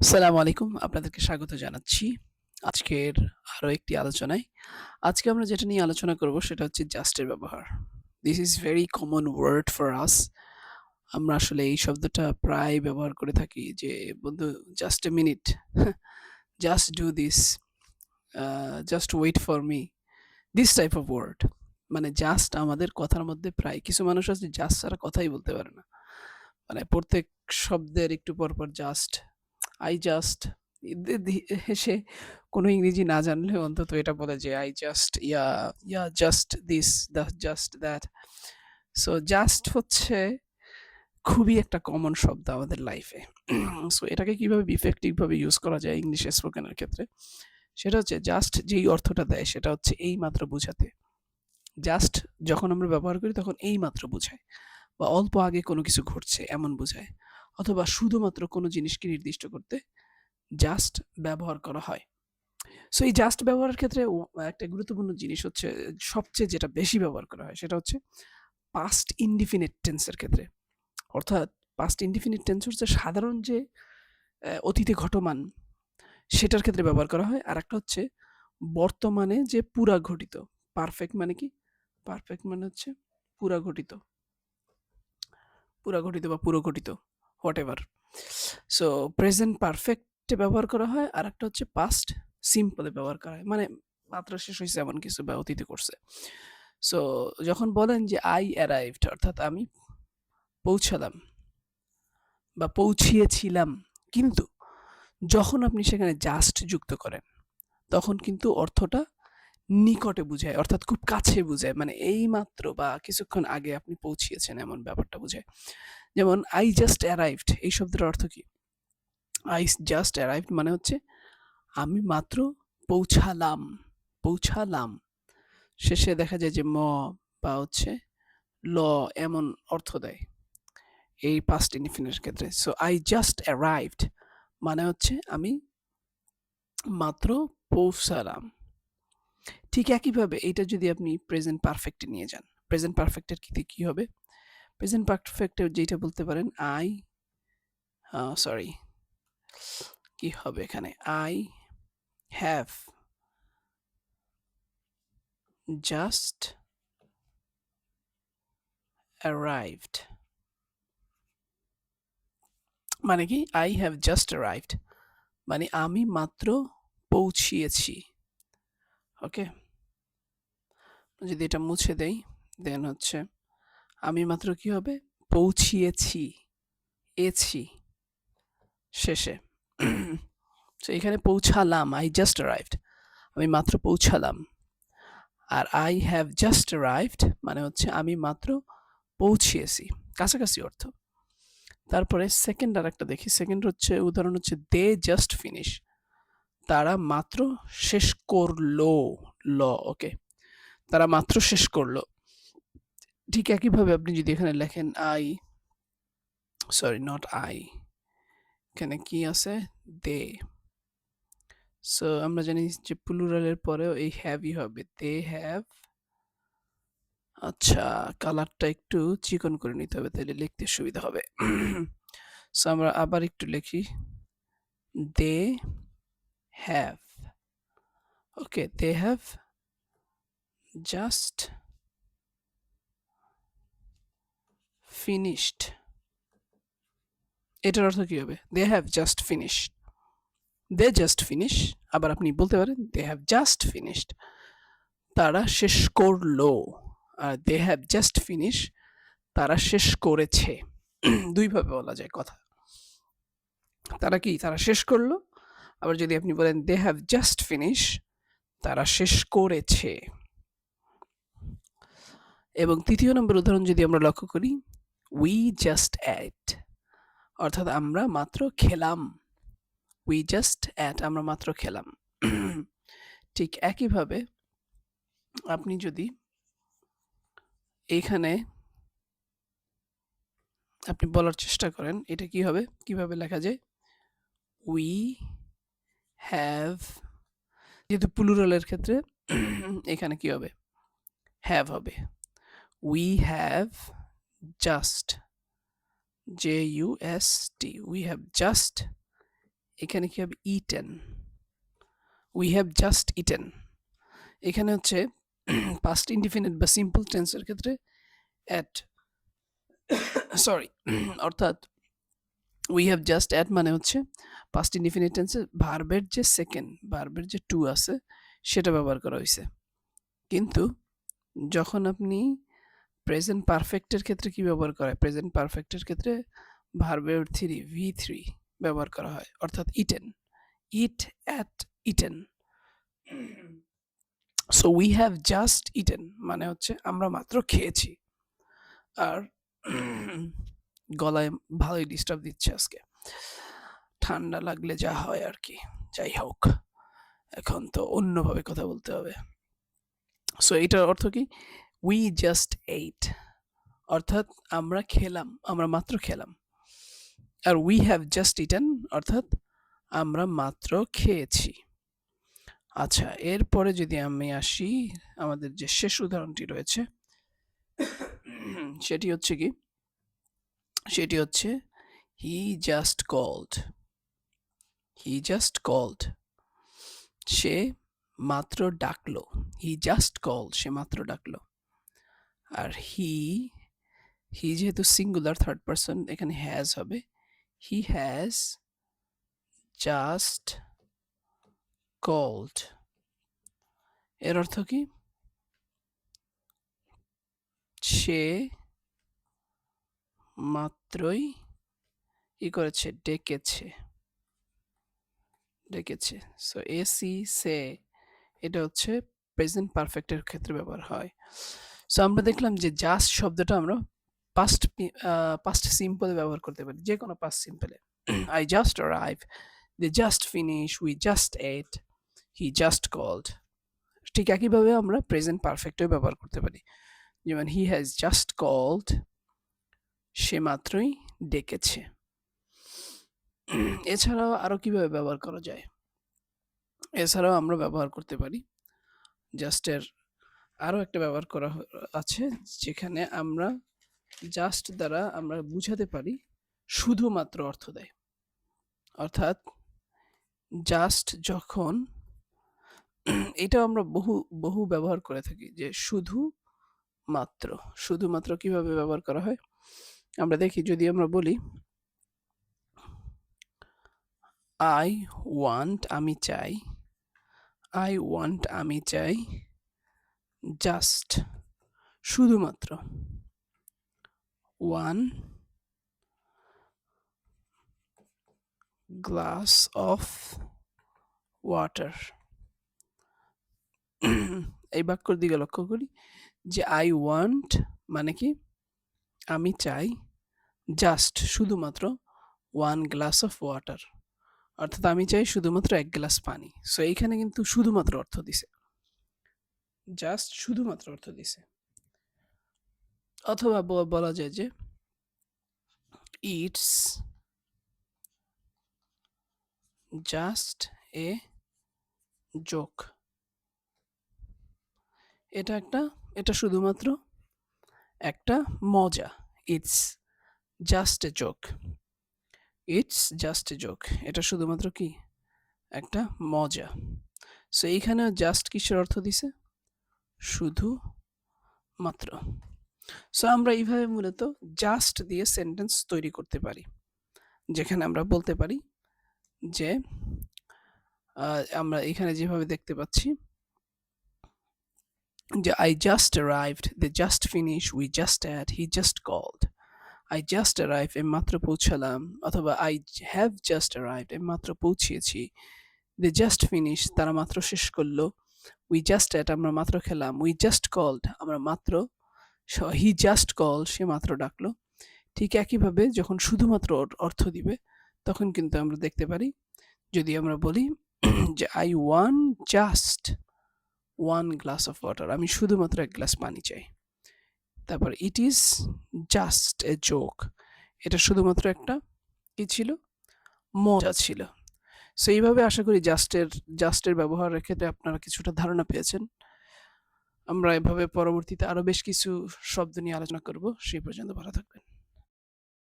আসসালামু আলাইকুম। আপনাদেরকে স্বাগত জানাচ্ছি আজকের আরও একটি আলোচনায়। আজকে আমরা যেটা নিয়ে আলোচনা করব সেটা হচ্ছে জাস্টের ব্যবহার। This is very common word for us. আমরা আসলে এই শব্দটা প্রায় ব্যবহার করে থাকি যে, "বন্ধু just a minute, just do this, just wait for me." This type of word. মানে জাস্ট আমাদের কথার মধ্যে প্রায় কিছু মানুষ আছে জাস্ট ছাড়া কথাই বলতে পারে না। মানে প্রত্যেক শব্দের একটু পর, পর জাস্ট, আই জাস্ট সে কোনো ইংরেজি না জানলে অন্তত এটা বলে যে, "I just yeah, yeah just this, the just that." So just হচ্ছে খুবই একটা কমন শব্দ আমাদের লাইফে। সো এটাকে কীভাবে ইফেক্টিভ ভাবে ইউজ করা যায় ইংলিশে স্পোকেন এর ক্ষেত্রে, সেটা হচ্ছে জাস্ট যেই অর্থটা দেয় সেটা হচ্ছে এই মাত্র বোঝাতে। জাস্ট যখন আমরা ব্যবহার করি তখন এইমাত্র বোঝায় বা অল্প আগে কোনো কিছু ঘটছে এমন বোঝায়। অথবা শুধুমাত্র কোনো জিনিসকে নির্দিষ্ট করতে জাস্ট ব্যবহার করা হয়। সো এই জাস্ট ব্যবহারের ক্ষেত্রে একটা গুরুত্বপূর্ণ জিনিস হচ্ছে, সবচেয়ে যেটা বেশি ব্যবহার করা হয় সেটা হচ্ছে পাস্ট ইনডিফিনিট টেন্সের ক্ষেত্রে। অর্থাৎ পাস্ট ইনডিফিনিট টেন্স হচ্ছে সাধারণ যে অতীতে ঘটমান, সেটার ক্ষেত্রে ব্যবহার করা হয়। আর একটা হচ্ছে বর্তমানে যে পুরা ঘটিত। পারফেক্ট মানে কি? পারফেক্ট মানে হচ্ছে পুরা ঘটিত। পুরা ঘটিত বা পুরো ঘটিত হোয়াটএভার। সো প্রেজেন্ট পারফেক্টে ব্যবহার করা হয়। আর একটা হচ্ছে পাস্ট সিম্পলে ব্যবহার করা হয়। মানে মাত্র শেষ হয়েছে এমন কিছু বা অতীতে করছে। সো যখন বলেন যে, "আই অ্যারাইভড" অর্থাৎ আমি পৌঁছালাম বা পৌঁছিয়েছিলাম। কিন্তু যখন আপনি সেখানে জাস্ট যুক্ত করেন, তখন কিন্তু অর্থটা নিকটে বুঝায়। অর্থাৎ খুব কাছে বুঝায়। মানে এইমাত্র বা কিছুক্ষণ আগে আপনি পৌঁছিয়েছেন এমন ব্যাপারটা বুঝায়। যেমন "আই জাস্ট অ্যারাইভড" এই শব্দের অর্থ কি? আই জাস্ট অ্যারাইভড মানে হচ্ছে আমি মাত্র পৌঁছালাম, পৌঁছালাম। শেষে দেখা যায় যে ম বা হচ্ছে ল এমন অর্থ দেয়। এই পাস্ট ইনডিফিনিট ক্ষেত্রে। সো আই জাস্ট অ্যারাইভড মানে হচ্ছে আমি মাত্র পৌঁছালাম। ঠিক একইভাবে এটা যদি আপনি প্রেজেন্ট পারফেক্টে নিয়ে যান। প্রেজেন্ট পারফেক্ট এর ক্ষেত্রে কি হবে? প্রেজেন্ট পারফেক্ট যেটা বলতে পারেন আই সরি কি হবে এখানে? I have just arrived. মানে কি? আই হ্যাভ জাস্ট অ্যারাইভড মানে আমি মাত্র পৌঁছিয়েছি। ওকে? যদি এটা মুছে দেই, দেন হচ্ছে আমি মাত্র কি হবে? পৌঁছিয়েছি, এছি শেষে। সো এখানে পৌঁছালাম, আই জাস্ট অ্যারাইভড আমি মাত্র পৌঁছালাম। আর আই হ্যাভ জাস্ট অ্যারাইভড মানে হচ্ছে আমি মাত্র পৌঁছিয়েছি। কাছাকাছি অর্থ। তারপরে সেকেন্ড আরেকটা দেখি। সেকেন্ড হচ্ছে উদাহরণ হচ্ছে "দে জাস্ট ফিনিশ" তারা মাত্র শেষ করল। ল ওকে। তারা মাত্র শেষ করল। ঠিক একইভাবে আপনি যদি এখানে লেখেন আই সরি নট আই এখানে কি আছে? দে। সো আমরা জানি যে প্লুরাল এর পরেও এই হ্যাভই হবে। দে হ্যাভ আচ্ছা কালারটা একটু চিকন করে নিতে হবে তাহলে লিখতে সুবিধা হবে। সো আমরা আবার একটু লিখি। They have okay they have just finished এটার অর্থ কি হবে? They have just finished. They just finish আবার আপনি বলতে পারেন দে হ্যাভ জাস্ট ফিনিশড তারা শেষ করল। আর দে হ্যাভ জাস্ট ফিনিশ তারা শেষ করেছে। দুইভাবে বলা যায় কথা। তারা কি? তারা শেষ করল। আবার যদি আপনি বলেন দে হ্যাভ জাস্ট ফিনিশ তারা শেষ করেছে। এবং তৃতীয় নম্বর উদাহরণ যদি আমরা লক্ষ্য করি, "উই জাস্ট অ্যাট অর্থাৎ আমরা মাত্র খেলাম। উই জাস্ট এট আমরা মাত্র খেলাম। ঠিক একইভাবে আপনি যদি এইখানে আপনি বলার চেষ্টা করেন এটা কি হবে? কীভাবে লেখা যায়? উই হ্যাভ যেহেতু প্লুরাল এর ক্ষেত্রে, এখানে কি হবে? হ্যাভ হবে। We have just J U S T we have just এখানে কি হবে eaten we have just eaten এখানে হচ্ছে পাস্ট ইনডিফিনিট বা সিম্পল টেন্সের ক্ষেত্রে অ্যাট সরি অর্থাৎ উই হ্যাভ জাস্ট অ্যাট মানে হচ্ছে পাস্ট ইনডিফিনিট টেন্সে ভার্বের যে সেকেন্ড ভার্বের যে টু আছে, সেটা ব্যবহার করা হয়েছে কিন্তু যখন আপনি প্রেজেন্ট পারফেক্টের ক্ষেত্রে কি ব্যবহার করা হয় প্রেজেন্ট পারফেক্টের ক্ষেত্রে ভার্বের থ্রি ভি থ্রি ব্যবহার করা হয়, অর্থাৎ eaten eat ate eaten so we have just eaten মানে হচ্ছে আমরা মাত্র খেয়েছি। আর গলায় ভালোই ডিস্টার্ব দিচ্ছে আজকে। ঠান্ডা লাগলে যা হয় আর কি। যাই হোক, এখন তো অন্যভাবে কথা বলতে হবে। সো এটার অর্থ কি? উই জাস্ট এইট অর্থাৎ আমরা খেলাম, আমরা মাত্র খেলাম। আর উই হ্যাভ জাস্ট ইটেন অর্থাৎ আমরা মাত্র খেয়েছি। আচ্ছা এরপরে যদি আমি আসি, আমাদের যে শেষ উদাহরণটি রয়েছে, সেটি হচ্ছে কি? সেটি হচ্ছে he just called he just called সে মাত্র ডাকলো। হি জাস্ট কল সে মাত্র ডাকলো। আর হি হি যেহেতু সিঙ্গুলার থার্ড পারসন এখানে হ্যাজ হবে। হি হ্যাজ জাস্ট কল্ড এর অর্থ কি? সে মাত্রই ই করেছে, ডেকেছে। ডেকেছে। সো এসি সে এটা হচ্ছে প্রেজেন্ট পারফেক্টের ক্ষেত্রে ব্যবহার হয়। সো আমরা দেখলাম যে জাস্ট শব্দটা আমরা পাস্ট পাস্ট সিম্পলে ব্যবহার করতে পারি যে কোনো past সিম্পলে I just arrive they just finish we just ate he just called ঠিক একইভাবে আমরা প্রেজেন্ট পারফেক্টও ব্যবহার করতে পারি। যেমন হি হ্যাজ জাস্ট কল্ড সে মাত্রই ডেকেছে। এছাড়াও আরও কীভাবে ব্যবহার করা যায়? এছাড়াও আমরা ব্যবহার করতে পারি। জাস্টের আরও একটা ব্যবহার করা আছে যেখানে আমরা জাস্ট দ্বারা আমরা বুঝাতে পারি শুধুমাত্র অর্থ দেয়। অর্থাৎ জাস্ট যখন এটা আমরা বহু বহু ব্যবহার করে থাকি যে শুধু মাত্র শুধুমাত্র কীভাবে ব্যবহার করা হয়? আমরা দেখি যদি আমরা বলি আই ওয়ান্ট আমি চাই আই ওয়ান্ট আমি চাই জাস্ট শুধুমাত্র ওয়ান গ্লাস অফ ওয়াটার এই বাক্যর দিকে লক্ষ্য করি যে আই ওয়ান্ট মানে কি? আমি চাই জাস্ট শুধুমাত্র ওয়ান গ্লাস অফ ওয়াটার অর্থাৎ আমি চাই শুধুমাত্র এক গ্লাস পানি। সো এইখানে কিন্তু শুধুমাত্র অর্থ দিছে। জাস্ট শুধুমাত্র অর্থ দিছে। অথবা বলা যায় যে ইটস জাস্ট এ জোক এটা একটা, এটা শুধুমাত্র একটা মজা। It's just a joke it's just a joke এটা শুধুমাত্র কি? একটা মজা। সো এইখানে জাস্ট কিসের অর্থ দিছে? শুধু মাত্র। সো আমরা এইভাবে মূলত জাস্ট দিয়ে সেন্টেন্স তৈরি করতে পারি। যেখানে আমরা বলতে পারি যে আমরা এখানে যেভাবে দেখতে পাচ্ছি যে I just arrived they just finish we just add he just called I just arrive মাত্র পৌঁছালাম অথবা আই হ্যাভ জাস্ট অ্যারাইভ মাত্র পৌঁছিয়েছি দে জাস্ট ফিনিশ তারা মাত্র শেষ করল। উই জাস্ট অ্যাট আমরা মাত্র খেলাম। উই জাস্ট কল্ড আমরা মাত্র হি জাস্ট কল সে মাত্র ডাকলো। ঠিক একইভাবে যখন শুধুমাত্র অর্থ দিবে, তখন কিন্তু আমরা দেখতে পারি, যদি আমরা বলি যে I want just one glass of water আমি শুধুমাত্র এক গ্লাস পানি চাই। তারপর it is just a joke এটা শুধুমাত্র একটা কি ছিল? মজা ছিল। সো এইভাবে আশা করি জাস্টের জাস্টের ব্যবহারের ক্ষেত্রে আপনারা কিছুটা ধারণা পেয়েছেন। আমরা এভাবে পরবর্তীতে আরও বেশ কিছু শব্দ নিয়ে আলোচনা করব। সেই পর্যন্ত ভালো থাকবেন।